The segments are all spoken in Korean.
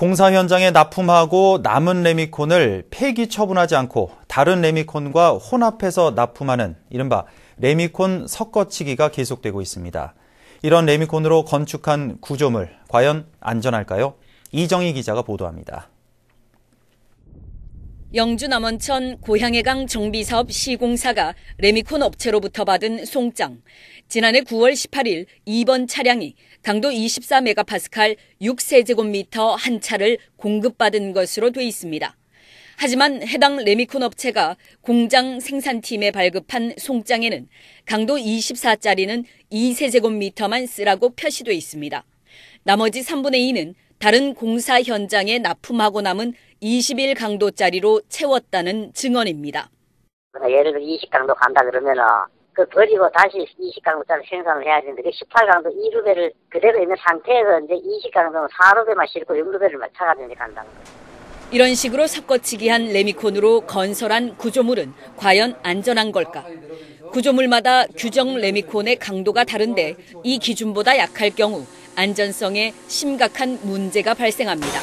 공사 현장에 납품하고 남은 레미콘을 폐기 처분하지 않고 다른 레미콘과 혼합해서 납품하는 이른바 레미콘 섞어치기가 계속되고 있습니다. 이런 레미콘으로 건축한 구조물 과연 안전할까요? 이정희 기자가 보도합니다. 영주 남원천 고향해강 정비사업 시공사가 레미콘 업체로부터 받은 송장. 지난해 9월 18일 2번 차량이 강도 24메가파스칼 6세제곱미터 한 차를 공급받은 것으로 돼 있습니다. 하지만 해당 레미콘 업체가 공장 생산팀에 발급한 송장에는 강도 24짜리는 2세제곱미터만 쓰라고 표시돼 있습니다. 나머지 3분의 2는 다른 공사 현장에 납품하고 남은 20일 강도짜리로 채웠다는 증언입니다. 예를 들어 20강도 간다 그러면은 그 버리고 다시 20강도짜리 생산을 해야 되는데 그 18강도 2루배를 그대로 있는 상태에서 이제 20강도는 4루배만 싣고 6루배를 차가지고 간다는 거예요. 이런 식으로 섞어치기한 레미콘으로 건설한 구조물은 과연 안전한 걸까? 구조물마다 규정 레미콘의 강도가 다른데 이 기준보다 약할 경우 안전성에 심각한 문제가 발생합니다.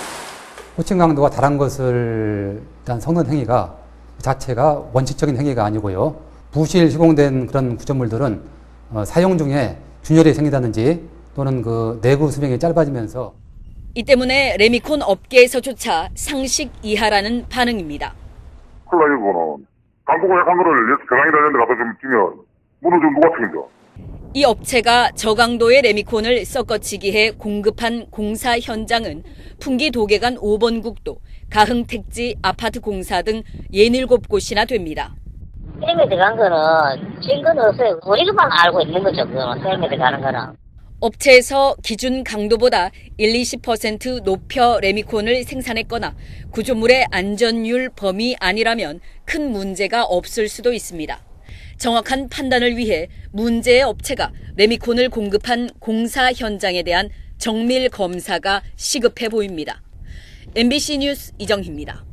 호칭 강도가 다른 것을 일단 섞는 행위가 자체가 원칙적인 행위가 아니고요. 부실 시공된 그런 구조물들은 어, 사용 중에 균열이 생기다든지 또는 그 내구 수명이 짧아지면서 이 때문에 레미콘 업계에서조차 상식 이하라는 반응입니다. 콜라1번은 강도가 약한 거를 예수 경향이 다는데 갖다 좀 주면 문을 좀 누가 책임져? 이 업체가 저강도의 레미콘을 섞어치기해 공급한 공사 현장은 풍기 도계간 5번 국도, 가흥 택지 아파트 공사 등 67곳이나 됩니다. 헬멧 들어간 거는 증거는 없어요. 우리만 알고 있는 거죠. 그거는 헬멧 들어가는 거는. 업체에서 기준 강도보다 1, 20% 높여 레미콘을 생산했거나 구조물의 안전율 범위 아니라면 큰 문제가 없을 수도 있습니다. 정확한 판단을 위해 문제의 업체가 레미콘을 공급한 공사 현장에 대한 정밀 검사가 시급해 보입니다. MBC 뉴스 이정희입니다.